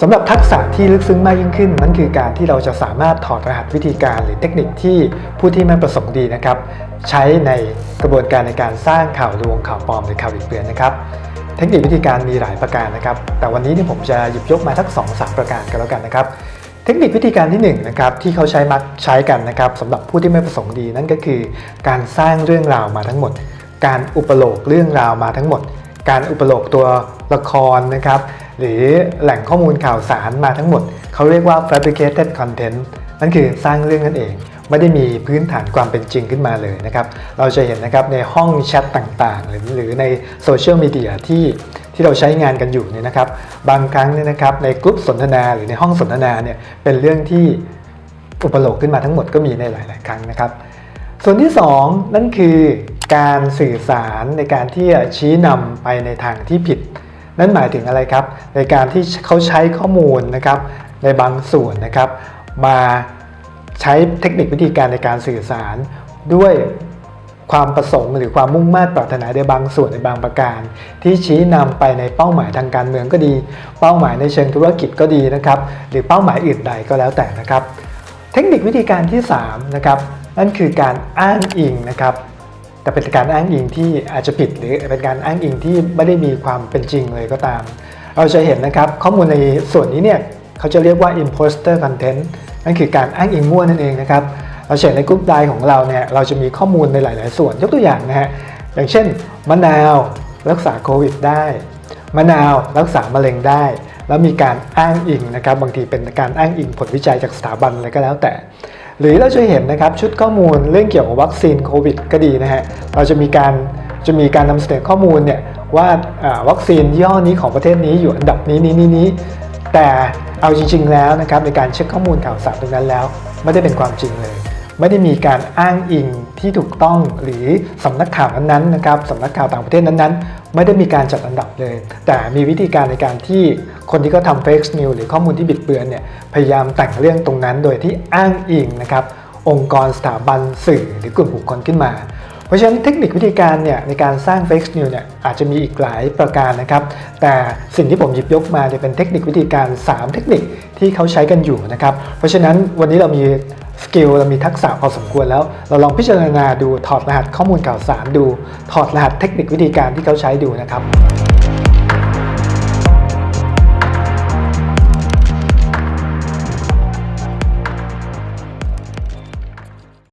สำหรับทักษะที่ลึกซึ้งมากยิ่งขึ้น นั่นคือการที่เราจะสามารถถอดรหัสวิธีการหรือเทคนิคที่ผู้ที่ไม่ประสงค์ดีนะครับ ใช้ในกระบวนการในการสร้างข่าวลวงข่าวปลอมหรือข่าวบิดเบือนนะครับ เทคนิควิธีการมีหลายประการนะครับ แต่วันนี้เนี่ผมจะหยิบยกมาสัก 2 3 ประการกันแล้วกันนะครับ เทคนิควิธีการที่1นะครับที่เขาใช้มักใช้กันนะครับสำหรับผู้ที่ไม่ประสงค์ดี นั่นก็คือ การสร้างเรื่องราวมาทั้งหมด การอุปโลกเรื่องราวมาทั้งหมด การอุปโลกตัวละครนะครับ หรือแหล่งข้อมูลข่าวสารมาทั้งหมด เขาเรียกว่า fabricated content นั่นคือสร้างเรื่องนั่นเอง ไม่ได้มีพื้นฐานความเป็นจริงขึ้นมาเลยนะครับ เราจะเห็นนะครับในห้องแชทต่างๆ หรือหรือในโซเชียลมีเดียที่ที่เราใช้งานกันอยู่เนี่ยนะครับ บางครั้งเนี่ยนะครับในกลุ่มสนทนาหรือในห้องสนทนาเนี่ยเป็นเรื่องที่อุปโลกขึ้นมาทั้งหมดก็มีในหลาย ๆ ครั้งนะครับ ส่วนที่ 2 นั่นคือการสื่อสารในการที่จะชี้นำไปในทางที่ผิด นั่นหมายถึงอะไรครับ ในการที่เขาใช้ข้อมูลนะครับในบางส่วนนะครับมาใช้เทคนิควิธีการในการสื่อสารด้วยความประสงค์หรือความมุ่งมา่ปรารถนาในบางส่วนในบางประการ ที่ชี้นำไปในเป้าหมายทางการเมืองก็ดี เป้าหมายในเชิงธุรกิจก็ดีนะครับหรือเป้าหมายอื่นใดก็แล้วแต่นะครับ เทคนิควิธีการที่3นะครับนั่นคือการอ้างอิงนะครับ แต่เป็นการอ้างอิงที่อาจจะผิด หรือเป็นการอ้างอิงที่ไม่ได้มีความเป็นจริงเลยก็ตาม เราจะเห็นนะครับข้อมูลในส่วนนี้เนี่ยเขาจะเรียกว่า imposter content นั่นคือการอ้างอิงมั่วนั่นเองนะครับเราเห็นในกลุ่มไลน์ของเราเนี่ยเราจะมีข้อมูลในหลาย ๆ ส่วนยกตัวอย่างนะฮะอย่างเช่น มะนาวรักษาโควิดได้มะนาวรักษามะเร็งได้ แล้วมีการอ้างอิงนะครับ บางทีเป็นการอ้างอิงผลวิจัยจากสถาบันอะไรก็แล้วแต่ หรือเราจะเห็นนะครับชุดข้อมูลเรื่องเกี่ยวกับวัคซีนโควิดก็ดีนะฮะเราจะมีการจะมีการนำเสนอข้อมูลเนี่ยว่าวัคซีนย่ห้อนี้ของประเทศนี้อยู่อันดับนี้นี้นี้นี้แต่เอาจริง ๆ แล้วนะครับในการเช็คข้อมูลข่าวสารตรงนั้นแล้ว ไม่ได้เป็นความจริงเลย ไม่ได้มีการอ้างอิงที่ถูกต้องหรือสำนักข่าวนั้นๆนะครับสำนักข่าวต่างประเทศนั้นๆ ไม่ได้มีการจัดอันดับเลย แต่มีวิธีการในการที่คนที่เขาทำ fake news หรือข้อมูลที่บิดเบือนเนี่ยพยายามแต่งเรื่องตรงนั้นโดยที่อ้างอิงนะครับองค์กรสถาบันสื่อหรือกลุ่มบุคคลขึ้นมา เพราะฉะนั้นเทคนิควิธีการเนี่ยในการสร้าง fake news เนี่ยอาจจะมีอีกหลายประการนะครับ แต่สิ่งที่ผมหยิบยกมาเนี่ยเป็นเทคนิควิธีการ 3 เทคนิคที่เขาใช้กันอยู่นะครับ เพราะฉะนั้นวันนี้เรามี สกิลเรามีทักษะพอสมควรแล้ว เราลองพิจารณาดูถอดรหัสข้อมูลข่าวสารดู ถอดรหัสเทคนิควิธีการที่เขาใช้ดูนะครับ